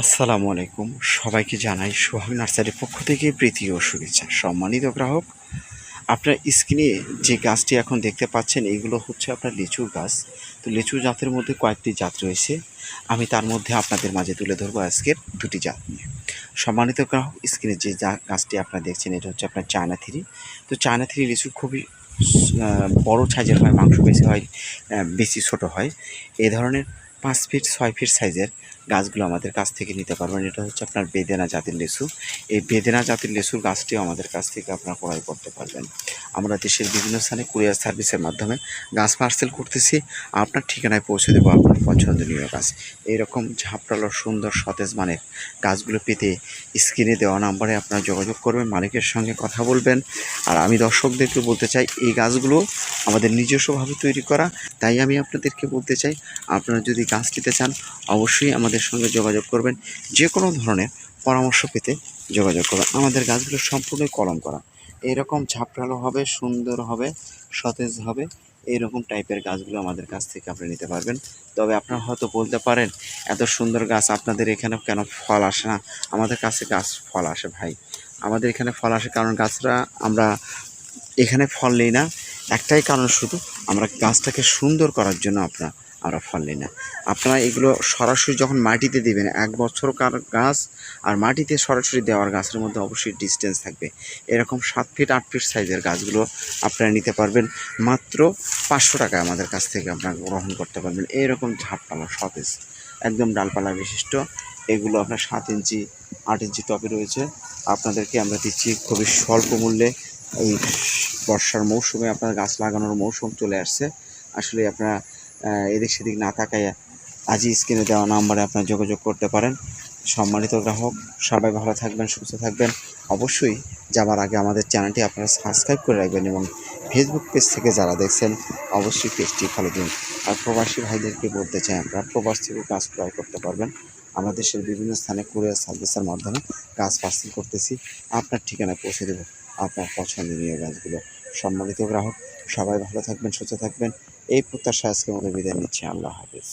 আসসালামু আলাইকুম। সবাইকে জানাই সোহাগ নার্সারির পক্ষ থেকে প্রীতি ও শুভেচ্ছা। সম্মানিত গ্রাহক, আপনার স্ক্রিনে যে গাছটি এখন দেখতে পাচ্ছেন, এগুলো হচ্ছে আপনার লিচু গাছ। তো লিচু জাতের মধ্যে কয়েকটি জাত রয়েছে। আমি তার মধ্যে আপনাদের মাঝে তুলে ধরবো আজকের দুটি জাত নিয়ে। সম্মানিত গ্রাহক, স্ক্রিনে যে গাছটি আপনারা দেখছেন, এটা হচ্ছে আপনার চায়না থ্রি। তো চায়না থ্রি লিচু খুবই বড় সাইজের হয়, মাংস বেশি হয় বেশি ছোট হয়। এই ধরনের পাঁচ ফিট, ছয় ফিট সাইজের গাছগুলো আমাদের কাছ থেকে নিতে পারবেন। এটা হচ্ছে আপনার বেদেনা জাতের লিচু এই বেদেনা জাতের লিচুর গাছটিও আমাদের কাছ থেকে আপনারা ক্রয় করতে পারবেন। আমরা দেশের বিভিন্ন স্থানে কুরিয়ার সার্ভিসের মাধ্যমে গাছ পার্সেল করতেছি। আপনার ঠিকানায় পৌঁছে দেবো আপনার পছন্দনীয় গাছ। এইরকম ঝাপটালো সুন্দর সতেজ মানের গাছগুলো পেতে স্ক্রিনে দেওয়া নাম্বারে আপনারা যোগাযোগ করবেন, মালিকের সঙ্গে কথা বলবেন। আর আমি দর্শকদেরকে বলতে চাই, এই গাছগুলো আমাদের নিজস্বভাবে তৈরি করা। তাই আমি আপনাদেরকে বলতে চাই, আপনারা যদি গাছ নিতে চান, অবশ্যই আমাদের সঙ্গে যোগাযোগ করবেন। যে কোনো ধরনের পরামর্শ পেতে যোগাযোগ করবেন আমাদের গাছগুলো সম্পূর্ণই কলম করা। এইরকম ঝাপড়ালো হবে, সুন্দর হবে, সতেজ হবে এইরকম টাইপের গাছগুলো আমাদের কাছ থেকে আপনি নিতে পারবেন। তবে আপনারা হয়তো বলতে পারেন, এত সুন্দর গাছ, আপনাদের এখানে কেন ফল আসে না? আমাদের কাছে গাছ ফল আসে ভাই। আমাদের এখানে ফল আসে কারণ গাছরা আমরা এখানে ফল নেই না। একটাই কারণ শুধু আমরা গাছটাকে সুন্দর করার জন্য আপনার আমরা ফল নিই না। আপনারা এগুলো সরাসরি যখন মাটিতে দেবেন, এক বছর কার গাছ আর মাটিতে সরাসরি দেওয়ার গাছের মধ্যে অবশ্যই ডিস্টেন্স থাকবে। এরকম সাত ফিট আট ফিট সাইজের গাছগুলো আপনারা নিতে পারবেন। মাত্র পাঁচশো টাকা আমাদের কাছ থেকে আপনারা গ্রহণ করতে পারবেন। এইরকম ঝাপপালা সতেজ, একদম ডালপালা বিশিষ্ট। এগুলো আপনার সাত ইঞ্চি, আট ইঞ্চি টপে রয়েছে। আপনাদেরকে আমরা দিচ্ছি খুবই স্বল্প মূল্যে। এই বর্ষার মৌসুমে আপনার গাছ লাগানোর মৌসুম চলে আসছে। আসলে আপনারা এদিক সেদিক না তাকায় আজই স্ক্রিনে দেওয়া নাম্বারে আপনারা যোগাযোগ করতে পারেন। সম্মানিত গ্রাহক, সবাই ভালো থাকবেন, সুস্থ থাকবেন। অবশ্যই যাবার আগে আমাদের চ্যানেলটি আপনারা সাবস্ক্রাইব করে রাখবেন এবং ফেসবুক পেজ থেকে যারা দেখছেন, অবশ্যই পেজটি ফলো দিন। আর প্রবাসী ভাইদেরকে বলতে চাই আমরা প্রবাস থেকে কাজ ক্রয় করতে পারবেন। আমরা দেশের বিভিন্ন স্থানে কুরিয়ার সার্ভিসের মাধ্যমে কাজ পার্সেল করতেছি। আপনার ঠিকানায় পৌঁছে দেবো, আপনার পছন্দনীয় গাছগুলো। সম্মানিত গ্রাহক, সবাই ভালো থাকবেন, সুস্থ থাকবেন। এই প্রত্যাশা আজকে আমাদের বিদায় নিচ্ছি। আল্লাহ হাফিজ।